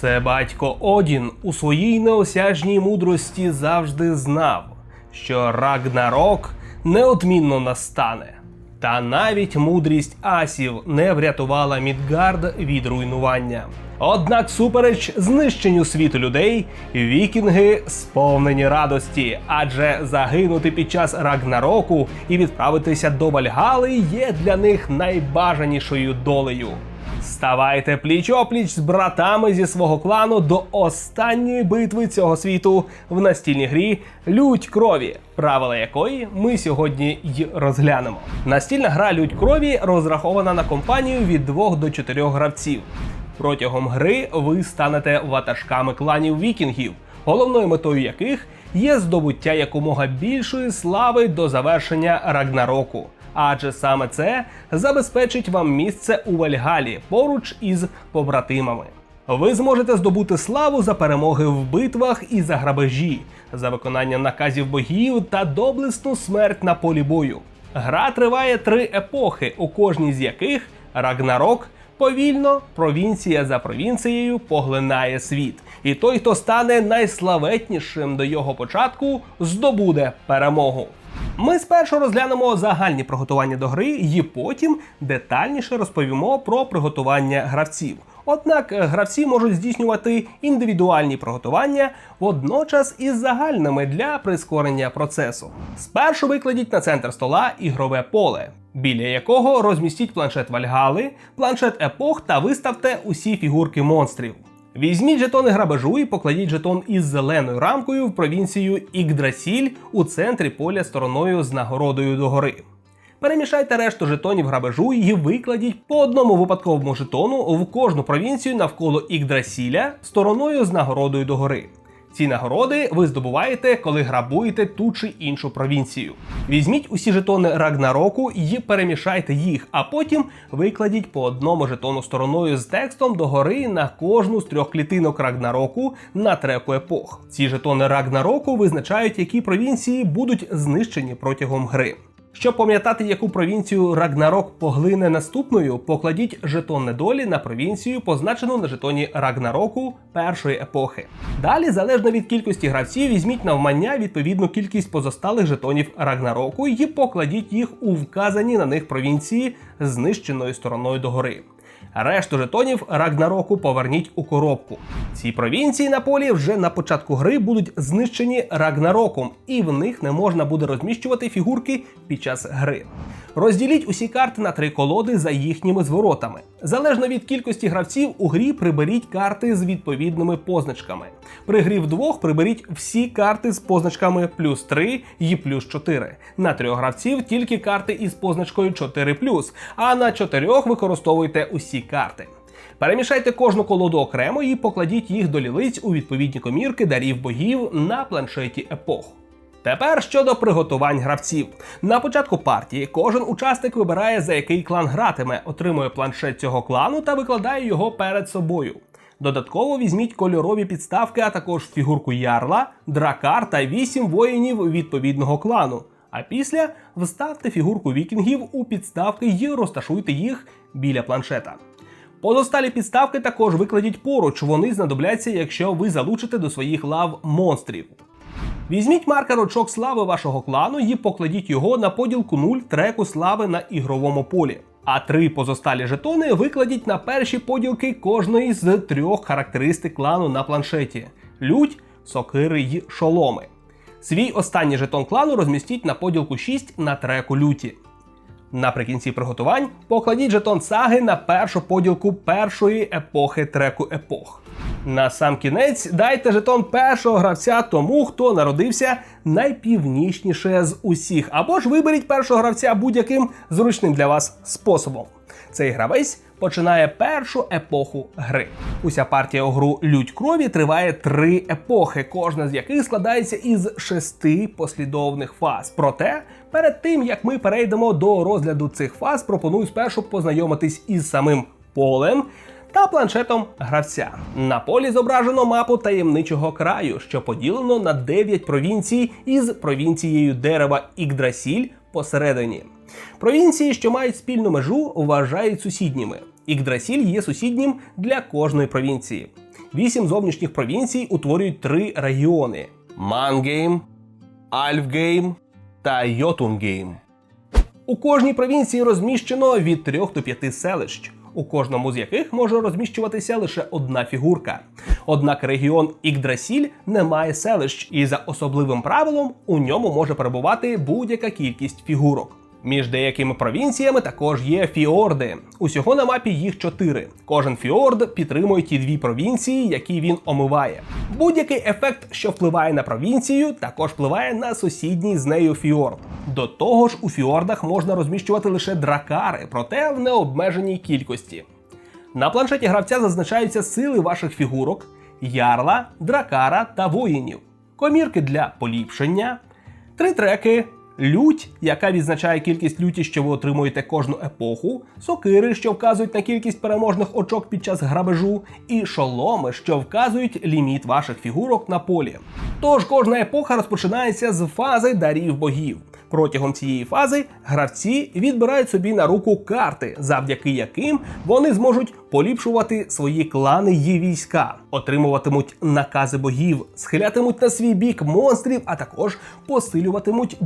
Це батько Одін у своїй неосяжній мудрості завжди знав, що Рагнарок неодмінно настане. Та навіть мудрість асів не врятувала Мідгард від руйнування. Однак, супереч знищенню світу людей, вікінги сповнені радості, адже загинути під час Рагнароку і відправитися до Вальгали є для них найбажанішою долею. Ставайте пліч опліч з братами зі свого клану до останньої битви цього світу в настільній грі Лють крові, правила якої ми сьогодні й розглянемо. Настільна гра Лють крові розрахована на компанію від 2 до 4 гравців. Протягом гри ви станете ватажками кланів вікінгів, головною метою яких є здобуття якомога більшої слави до завершення Рагнароку. Адже саме це забезпечить вам місце у Вальгалі поруч із побратимами. Ви зможете здобути славу за перемоги в битвах і за грабежі, за виконання наказів богів та доблесну смерть на полі бою. Гра триває три епохи, у кожній з яких Рагнарок повільно, провінція за провінцією, поглинає світ. І той, хто стане найславетнішим до його початку, здобуде перемогу. Ми спершу розглянемо загальні приготування до гри, і потім детальніше розповімо про приготування гравців. Однак е, гравці можуть здійснювати індивідуальні приготування водночас із загальними для прискорення процесу. Спершу викладіть на центр стола ігрове поле, біля якого розмістіть планшет Вальгали, планшет епох та виставте усі фігурки монстрів. Візьміть жетони грабежу і покладіть жетон із зеленою рамкою в провінцію Ігдрасіль у центрі поля стороною з нагородою догори. Перемішайте решту жетонів грабежу і викладіть по одному випадковому жетону в кожну провінцію навколо Ігдрасіля стороною з нагородою догори. Ці нагороди ви здобуваєте, коли грабуєте ту чи іншу провінцію. Візьміть усі жетони Рагнароку і перемішайте їх, а потім викладіть по одному жетону стороною з текстом догори на кожну з трьох клітинок Рагнароку на треку епох. Ці жетони Рагнароку визначають, які провінції будуть знищені протягом гри. Щоб пам'ятати, яку провінцію Рагнарок поглине наступною, покладіть жетон недолі на провінцію, позначену на жетоні Рагнароку першої епохи. Далі, залежно від кількості гравців, візьміть навмання відповідну кількість позосталих жетонів Рагнароку і покладіть їх у вказані на них провінції знищеною стороною догори. Решту жетонів Рагнароку поверніть у коробку. Ці провінції на полі вже на початку гри будуть знищені Рагнароком, і в них не можна буде розміщувати фігурки під час гри. Розділіть усі карти на три колоди за їхніми зворотами. Залежно від кількості гравців, у грі приберіть карти з відповідними позначками. При грі вдвох приберіть всі карти з позначками плюс 3 і плюс 4. На трьох гравців тільки карти із позначкою 4 а на чотирьох використовуйте усі карти. Перемішайте кожну колоду окремо і покладіть їх до лілиць у відповідні комірки дарів богів на планшеті епох. Тепер щодо приготувань гравців. На початку партії кожен учасник вибирає, за який клан гратиме, отримує планшет цього клану та викладає його перед собою. Додатково візьміть кольорові підставки, а також фігурку ярла, дракар та вісім воїнів відповідного клану. А після вставте фігурку вікінгів у підставки і розташуйте їх біля планшета. Позосталі підставки також викладіть поруч, вони знадобляться, якщо ви залучите до своїх лав монстрів. Візьміть маркер очок слави вашого клану і покладіть його на поділку 0 треку слави на ігровому полі. А три позосталі жетони викладіть на перші поділки кожної з трьох характеристик клану на планшеті: лють, сокири й шоломи. Свій останній жетон клану розмістіть на поділку 6 на треку люті. Наприкінці приготувань покладіть жетон саги на першу поділку першої епохи треку епох. На сам кінець дайте жетон першого гравця тому, хто народився найпівнічніше з усіх, або ж виберіть першого гравця будь-яким зручним для вас способом. Цей гравець починає першу епоху гри. Уся партія у гру Лють крові триває три епохи, кожна з яких складається із шести послідовних фаз. Проте, перед тим як ми перейдемо до розгляду цих фаз, пропоную спершу познайомитись із самим полем. Та планшетом гравця на полі зображено мапу таємничого краю, що поділено на 9 провінцій із провінцією дерева Ігдрасіль посередині. Провінції, що мають спільну межу, вважають сусідніми. Ігдрасіль є сусіднім для кожної провінції. Вісім зовнішніх провінцій утворюють три регіони: Мангейм, Альфгейм та Йотунгейм. У кожній провінції розміщено від 3 до 5 селищ, у кожному з яких може розміщуватися лише одна фігурка. Однак регіон Ікдрасіль не має селищ, і за особливим правилом у ньому може перебувати будь-яка кількість фігурок. Між деякими провінціями також є фіорди. Усього на мапі їх чотири. Кожен фіорд підтримує ті дві провінції, які він омиває. Будь-який ефект, що впливає на провінцію, також впливає на сусідній з нею фіорд. До того ж, у фіордах можна розміщувати лише дракари, проте в необмеженій кількості. На планшеті гравця зазначаються сили ваших фігурок, ярла, дракара та воїнів, комірки для поліпшення, три треки, лють, яка відзначає кількість люті, що ви отримуєте кожну епоху, сокири, що вказують на кількість переможних очок під час грабежу, і шоломи, що вказують ліміт ваших фігурок на полі. Тож кожна епоха розпочинається з фази дарів богів. Протягом цієї фази гравці відбирають собі на руку карти, завдяки яким вони зможуть поліпшувати свої клани і війська, отримуватимуть накази богів, схилятимуть на свій бік монстрів, а також посилюватимуть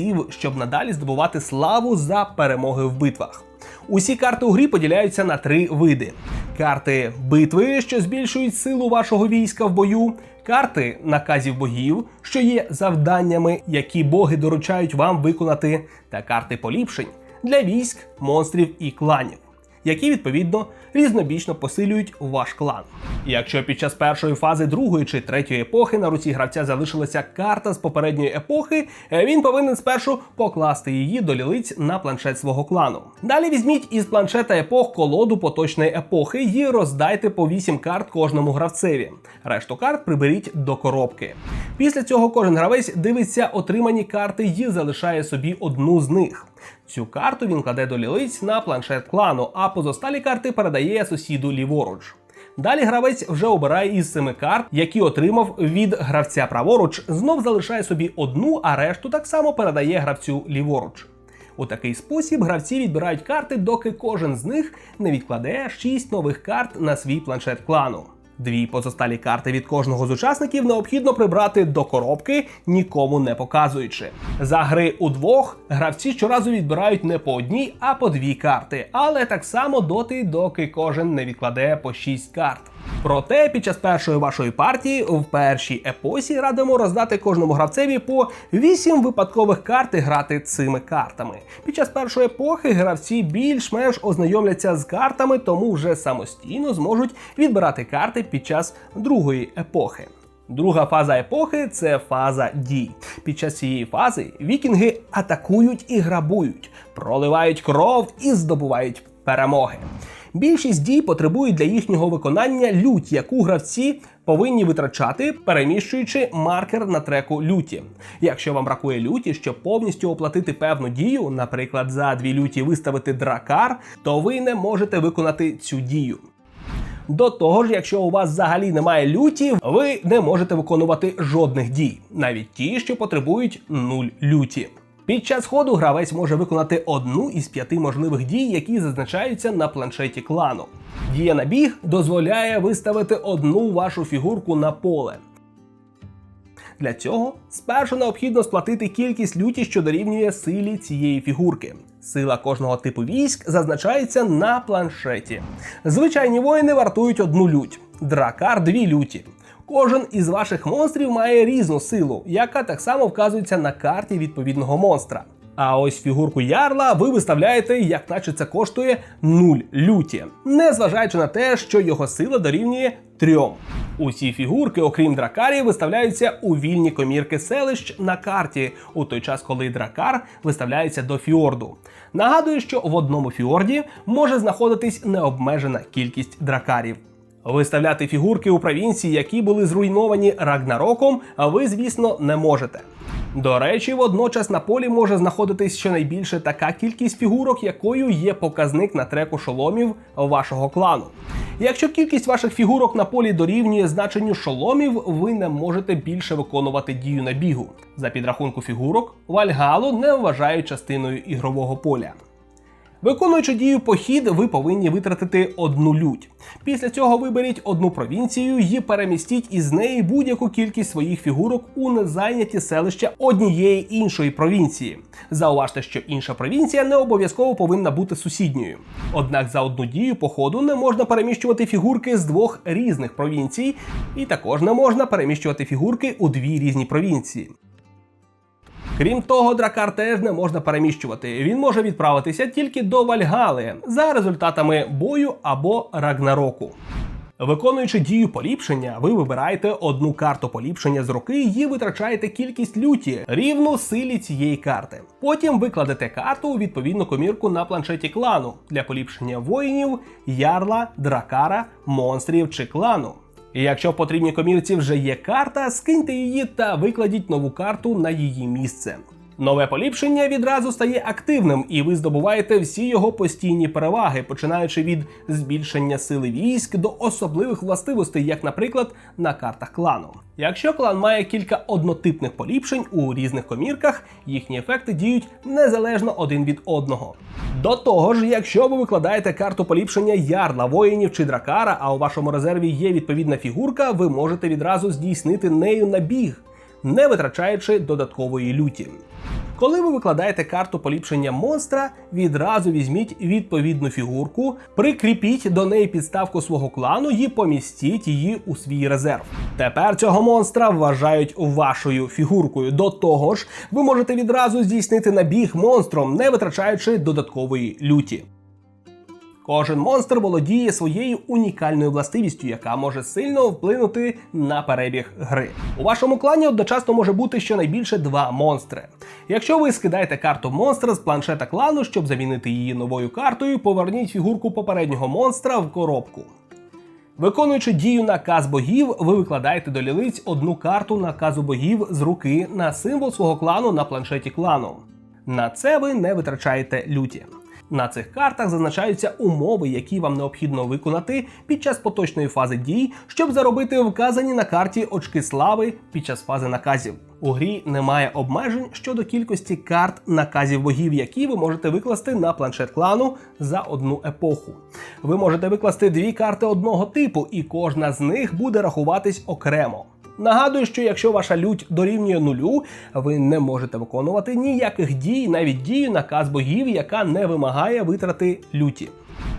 бійців, щоб надалі здобувати славу за перемоги в битвах. Усі карти у грі поділяються на три види: карти битви, що збільшують силу вашого війська в бою, карти наказів богів, що є завданнями, які боги доручають вам виконати, та карти поліпшень для військ, монстрів і кланів. Які відповідно різнобічно посилюють ваш клан. Якщо під час першої фази другої чи третьої епохи на руці гравця залишилася карта з попередньої епохи, е, він повинен спершу покласти її до лілиць на планшет свого клану. Далі візьміть із планшета епох колоду поточної епохи і роздайте по 8 карт кожному гравцеві. Решту карт приберіть до коробки. Після цього кожен гравець дивиться отримані карти і залишає собі одну з них. Цю карту він кладе до лілиць на планшет клану, а позосталі карти передає сусіду ліворуч. Далі гравець вже обирає із семи карт, які отримав від гравця праворуч, знов залишає собі одну, а решту так само передає гравцю ліворуч. У такий спосіб гравці відбирають карти, доки кожен з них не відкладе 6 нових карт на свій планшет клану. Дві позосталі карти від кожного з учасників необхідно прибрати до коробки, нікому не показуючи. За гри удвох гравці щоразу відбирають не по одній, а по дві карти, але так само доти, доки кожен не відкладе по шість карт. Проте під час першої вашої партії в першій епосі радимо роздати кожному гравцеві по 8 випадкових карт і грати цими картами. Під час першої епохи гравці більш-менш ознайомляться з картами, тому вже самостійно зможуть відбирати карти під час другої епохи. Друга фаза епохи це фаза дій. Під час цієї фази вікінги атакують і грабують, проливають кров і здобувають перемоги. Більшість дій потребують для їхнього виконання лють, яку гравці повинні витрачати, переміщуючи маркер на треку люті. Якщо вам бракує люті, щоб повністю оплатити певну дію, наприклад, за дві люті виставити дракар, то ви не можете виконати цю дію. До того ж, якщо у вас взагалі немає люті, ви не можете виконувати жодних дій, навіть ті, що потребують нуль люті. Під час ходу гравець може виконати одну із п'яти можливих дій, які зазначаються на планшеті клану. Дія на біг дозволяє виставити одну вашу фігурку на поле. Для цього спершу необхідно сплатити кількість люті, що дорівнює силі цієї фігурки. Сила кожного типу військ зазначається на планшеті. Звичайні воїни вартують одну лють, дракар дві люті. Кожен із ваших монстрів має різну силу, яка так само вказується на карті відповідного монстра. А ось фігурку ярла ви виставляєте, як наче це коштує 0 люті, незважаючи на те, що його сила дорівнює 3. Усі фігурки, окрім дракарів, виставляються у вільні комірки селищ на карті, у той час, коли дракар виставляється до фіорду. Нагадую, що в одному фіорді може знаходитись необмежена кількість дракарів. Виставляти фігурки у провінції, які були зруйновані Рагнароком, ви, звісно, не можете. До речі, водночас на полі може знаходитись щонайбільше така кількість фігурок, якою є показник на треку шоломів вашого клану. Якщо кількість ваших фігурок на полі дорівнює значенню шоломів, ви не можете більше виконувати дію на бігу. За підрахунку фігурок, Вальгалу не вважають частиною ігрового поля. Виконуючи дію похід, ви повинні витратити одну лють. Після цього виберіть одну провінцію і перемістіть із неї будь-яку кількість своїх фігурок у незайняті селища однієї іншої провінції. Зауважте, що інша провінція не обов'язково повинна бути сусідньою. Однак за одну дію походу не можна переміщувати фігурки з двох різних провінцій, і також не можна переміщувати фігурки у дві різні провінції. Крім того, дракар теж не можна переміщувати. Він може відправитися тільки до Вальгали за результатами бою або Рагнароку. Виконуючи дію поліпшення, ви вибираєте одну карту поліпшення з руки і витрачаєте кількість люті рівну силі цієї карти. Потім викладете карту у відповідну комірку на планшеті клану для поліпшення воїнів, ярла, дракара, монстрів чи клану. І якщо в потрібній комірці вже є карта, скиньте її та викладіть нову карту на її місце. Нове поліпшення відразу стає активним, і ви здобуваєте всі його постійні переваги, починаючи від збільшення сили військ до особливих властивостей, як, наприклад, на картах клану. Якщо клан має кілька однотипних поліпшень у різних комірках, їхні ефекти діють незалежно один від одного. До того ж, якщо ви викладаєте карту поліпшення ярла, воїнів чи дракара, а у вашому резерві є відповідна фігурка, ви можете відразу здійснити нею набіг, не витрачаючи додаткової люті. Коли ви викладаєте карту поліпшення монстра, відразу візьміть відповідну фігурку, прикріпіть до неї підставку свого клану і помістіть її у свій резерв. Тепер цього монстра вважають вашою фігуркою. До того ж, ви можете відразу здійснити набіг монстром, не витрачаючи додаткової люті. Кожен монстр володіє своєю унікальною властивістю, яка може сильно вплинути на перебіг гри. У вашому клані одночасно може бути щонайбільше два монстри. Якщо ви скидаєте карту монстра з планшета клану, щоб замінити її новою картою, поверніть фігурку попереднього монстра в коробку. Виконуючи дію наказ богів, ви викладаєте до лілиць одну карту наказу богів з руки на символ свого клану на планшеті клану. На це ви не витрачаєте люті. На цих картах зазначаються умови, які вам необхідно виконати під час поточної фази дій, щоб заробити вказані на карті очки слави під час фази наказів. У грі немає обмежень щодо кількості карт наказів богів, які ви можете викласти на планшет клану за одну епоху. Ви можете викласти дві карти одного типу, і кожна з них буде рахуватись окремо. Нагадую, що якщо ваша лють дорівнює нулю, ви не можете виконувати ніяких дій, навіть дію наказ богів, яка не вимагає витрати люті.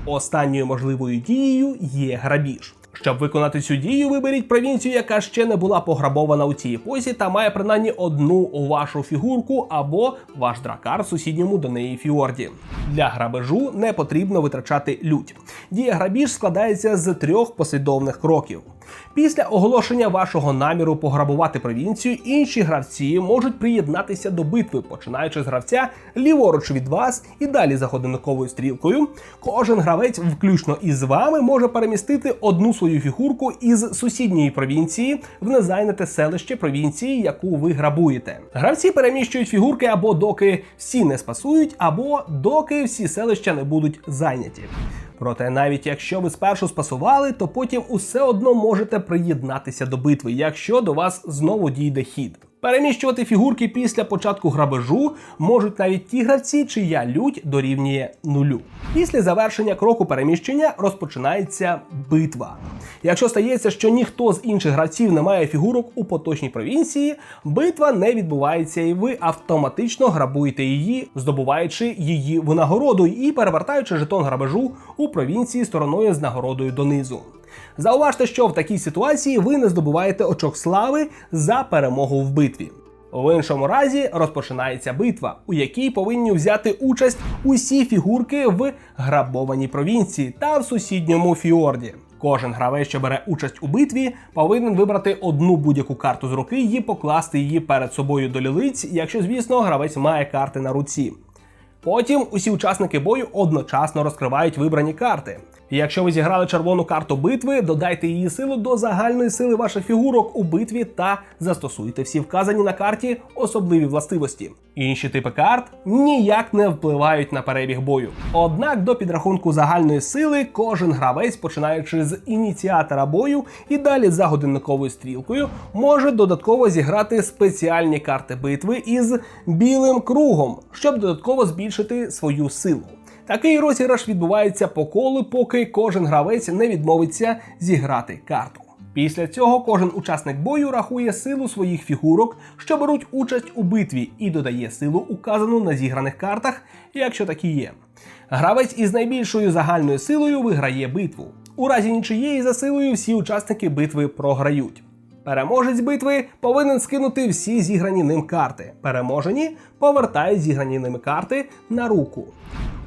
Останньою можливою дією є грабіж. Щоб виконати цю дію, виберіть провінцію, яка ще не була пограбована у цій епосі, та має принаймні одну вашу фігурку або ваш дракар в сусідньому до неї фіорді. Для грабежу не потрібно витрачати лють. Дія грабіж складається з трьох послідовних кроків. Після оголошення вашого наміру пограбувати провінцію, інші гравці можуть приєднатися до битви, починаючи з гравця ліворуч від вас і далі за годинниковою стрілкою. Кожен гравець, включно із вами, може перемістити одну свою фігурку із сусідньої провінції в незайняте селище провінції, яку ви грабуєте. Гравці переміщують фігурки або доки всі не спасують, або доки всі селища не будуть зайняті. Проте, навіть якщо ви спершу спасували, то потім усе одно можете приєднатися до битви, якщо до вас знову дійде хід. Переміщувати фігурки після початку грабежу можуть навіть ті гравці, чия лють дорівнює нулю. Після завершення кроку переміщення розпочинається битва. Якщо стається, що ніхто з інших гравців не має фігурок у поточній провінції, битва не відбувається, і ви автоматично грабуєте її, здобуваючи її винагороду і перевертаючи жетон грабежу у провінції стороною з нагородою донизу. Зауважте, що в такій ситуації ви не здобуваєте очок слави за перемогу в битві. В іншому разі розпочинається битва, у якій повинні взяти участь усі фігурки в грабованій провінції та в сусідньому фіорді. Кожен гравець, що бере участь у битві, повинен вибрати одну будь-яку карту з руки і покласти її перед собою до лілиць, якщо, звісно, гравець має карти на руці. Потім усі учасники бою одночасно розкривають вибрані карти. І Якщо ви зіграли червону карту битви, додайте її силу до загальної сили ваших фігурок у битві та застосуйте всі вказані на карті особливі властивості. Інші типи карт ніяк не впливають на перебіг бою. Однак до підрахунку загальної сили кожен гравець, починаючи з ініціатора бою і далі за годинниковою стрілкою, може додатково зіграти спеціальні карти битви із білим кругом, щоб додатково збільшити свою силу. Такий розіграш відбувається по колу, поки кожен гравець не відмовиться зіграти карту. Після цього кожен учасник бою рахує силу своїх фігурок, що беруть участь у битві, і додає силу, указану на зіграних картах, якщо такі є. Гравець із найбільшою загальною силою виграє битву. У разі нічиєї за силою всі учасники битви програють. Переможець битви повинен скинути всі зіграні ним карти. Переможені повертають зіграні ними карти на руку.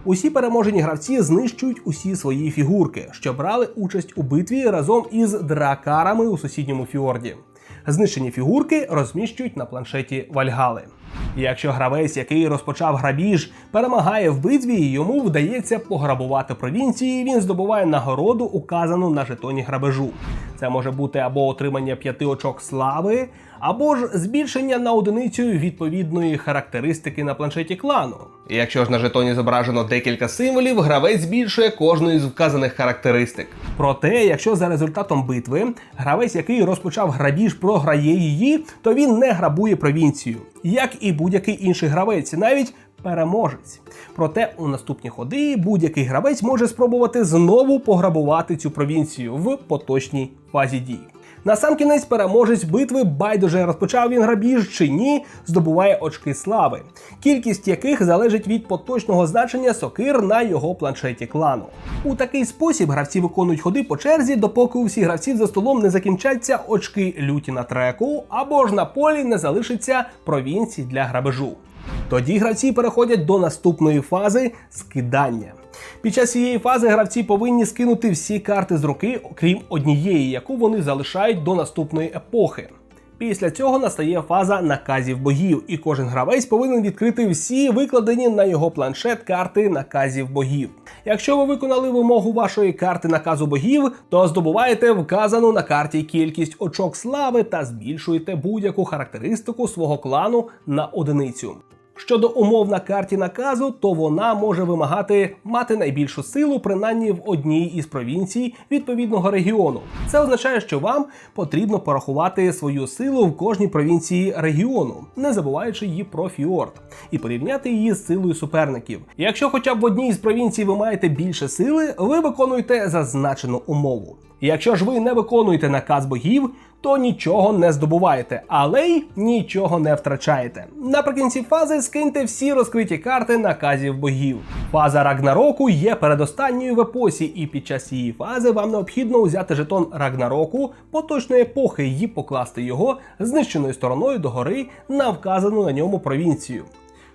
Усі переможені гравці знищують усі свої фігурки, що брали участь у битві разом із дракарами у сусідньому фіорді. Знищені фігурки розміщують на планшеті Вальгали. Якщо гравець, який розпочав грабіж, перемагає в битві, і йому вдається пограбувати провінції, він здобуває нагороду, указану на жетоні грабежу. Це може бути або отримання п'яти очок слави, або ж збільшення на одиницю відповідної характеристики на планшеті клану. І Якщо ж на жетоні зображено декілька символів, гравець збільшує кожну із вказаних характеристик. Проте, якщо за результатом битви гравець, який розпочав грабіж, програє її, то він не грабує провінцію, як і будь-який інший гравець, навіть переможець. Проте у наступні ходи будь-який гравець може спробувати знову пограбувати цю провінцію в поточній фазі дій. Насамкінець переможець битви байдуже розпочав він грабіж чи ні, здобуває очки слави, кількість яких залежить від поточного значення сокир на його планшеті клану. У такий спосіб гравці виконують ходи по черзі, допоки у всіх гравців за столом не закінчаться очки люті на треку, або ж на полі не залишиться провінцій для грабежу. Тоді гравці переходять до наступної фази скидання. Під час цієї фази гравці повинні скинути всі карти з руки, окрім однієї, яку вони залишають до наступної епохи. Після цього настає фаза наказів богів, і кожен гравець повинен відкрити всі викладені на його планшет карти наказів богів. Якщо ви виконали вимогу вашої карти наказу богів, то здобуваєте вказану на карті кількість очок слави та збільшуєте будь-яку характеристику свого клану на одиницю. Щодо умов на карті наказу, то вона може вимагати мати найбільшу силу принаймні в одній із провінцій відповідного регіону. Це означає, що вам потрібно порахувати свою силу в кожній провінції регіону, не забуваючи її про фіорд, і порівняти її з силою суперників. Якщо хоча б в одній з провінцій ви маєте більше сили, ви виконуєте зазначену умову. Якщо ж ви не виконуєте наказ богів, то нічого не здобуваєте, але й нічого не втрачаєте. Наприкінці фази скиньте всі розкриті карти наказів богів. Фаза Рагнароку є передостанньою в епосі, і під час цієї фази вам необхідно взяти жетон Рагнароку поточної епохи і покласти його знищеною стороною догори на вказану на ньому провінцію.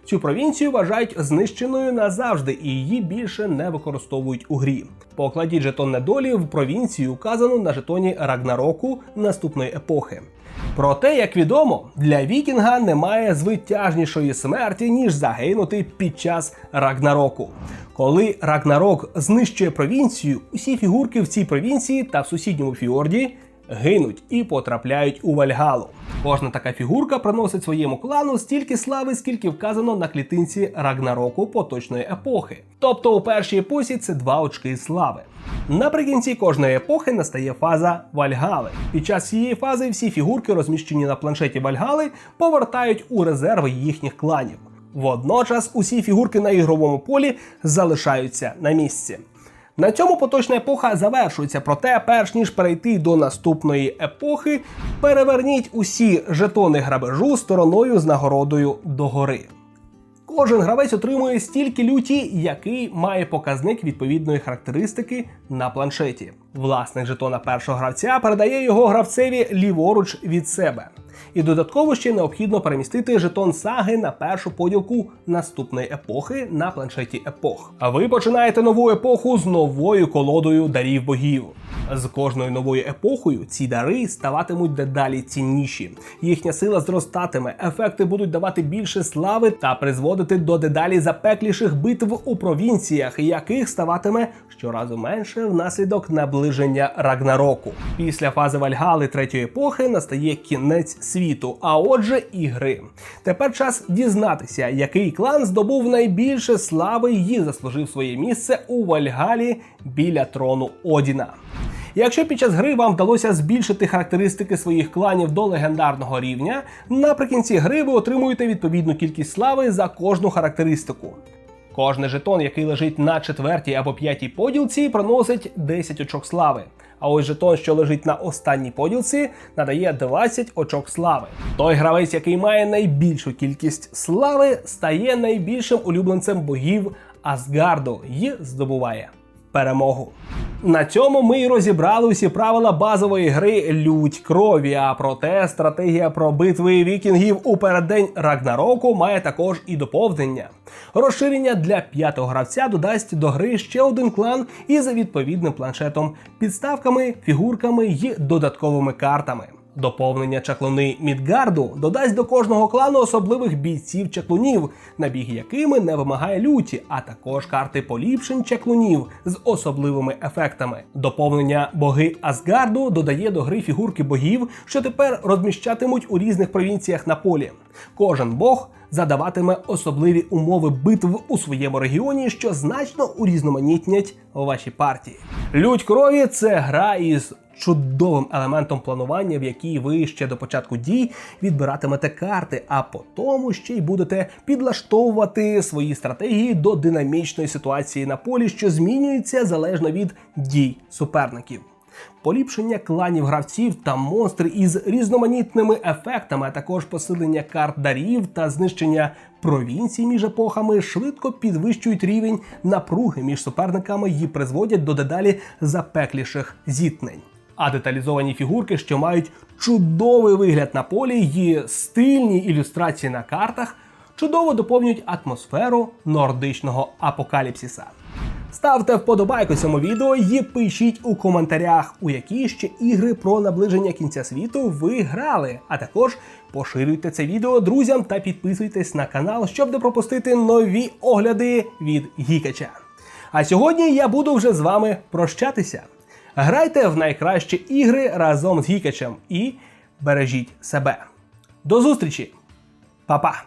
Цю провінцію вважають знищеною назавжди і її більше не використовують у грі. Покладіть жетон недолі в провінцію, указану на жетоні Рагнароку наступної епохи. Проте, як відомо, для Вікінга немає звитяжнішої смерті, ніж загинути під час Рагнароку. Коли Рагнарок знищує провінцію, усі фігурки в цій провінції та в сусідньому фіорді гинуть і потрапляють у Вальгалу. Кожна така фігурка приносить своєму клану стільки слави, скільки вказано на клітинці Рагнароку поточної епохи. Тобто у першій епосі це два очки слави. Наприкінці кожної епохи настає фаза Вальгали. Під час цієї фази всі фігурки, розміщені на планшеті Вальгали, повертають у резерви їхніх кланів. Водночас усі фігурки на ігровому полі залишаються на місці. На цьому поточна епоха завершується, проте, перш ніж перейти до наступної епохи, переверніть усі жетони грабежу стороною з нагородою догори. Кожен гравець отримує стільки люті, який має показник відповідної характеристики на планшеті. Власник жетона першого гравця передає його гравцеві ліворуч від себе. І додатково ще необхідно перемістити жетон саги на першу поділку наступної епохи на планшеті епох. А ви починаєте нову епоху з новою колодою дарів богів. З кожною новою епохою ці дари ставатимуть дедалі цінніші. Їхня сила зростатиме, ефекти будуть давати більше слави та призводити до дедалі запекліших битв у провінціях, яких ставатиме щоразу менше внаслідок наближення Рагнароку. Після фази Вальгали третьої епохи настає кінець світу, а отже, і гри. Тепер час дізнатися, який клан здобув найбільше слави і заслужив своє місце у Вальгалі біля трону Одіна. Якщо під час гри вам вдалося збільшити характеристики своїх кланів до легендарного рівня, наприкінці гри ви отримуєте відповідну кількість слави за кожну характеристику. Кожний жетон, який лежить на четвертій або п'ятій поділці, проносить 10 очок слави. А ось жетон, що лежить на останній поділці, надає 20 очок слави. Той гравець, який має найбільшу кількість слави, стає найбільшим улюбленцем богів Асгарду і здобуває перемогу. На цьому ми й розібрали усі правила базової гри Лють крові. А проте стратегія про битви вікінгів у переддень Рагнароку має також і доповнення. Розширення для п'ятого гравця додасть до гри ще один клан із відповідним планшетом, підставками, фігурками й додатковими картами. Доповнення чаклуни Мідгарду додасть до кожного клану особливих бійців чаклунів, набіг якими не вимагає люті, а також карти поліпшень чаклунів з особливими ефектами. Доповнення боги Асгарду додає до гри фігурки богів, що тепер розміщатимуть у різних провінціях на полі. Кожен бог задаватиме особливі умови битв у своєму регіоні, що значно урізноманітнять ваші партії. Лють крові це гра із чудовим елементом планування, в якій ви ще до початку дій відбиратимете карти, а потім ще й будете підлаштовувати свої стратегії до динамічної ситуації на полі, що змінюється залежно від дій суперників. Поліпшення кланів гравців та монстрів із різноманітними ефектами, а також посилення карт дарів та знищення провінцій між епохами швидко підвищують рівень напруги між суперниками і призводять до дедалі запекліших зіткнень. А деталізовані фігурки, що мають чудовий вигляд на полі і стильні ілюстрації на картах, чудово доповнюють атмосферу нордичного апокаліпсиса. Ставте вподобайку цьому відео і пишіть у коментарях, у які ще ігри про наближення кінця світу ви грали. А також поширюйте це відео друзям та підписуйтесь на канал, щоб не пропустити нові огляди від Гікача. А сьогодні я буду вже з вами прощатися. Грайте в найкращі ігри разом з Гікачем і бережіть себе. До зустрічі! Па-па!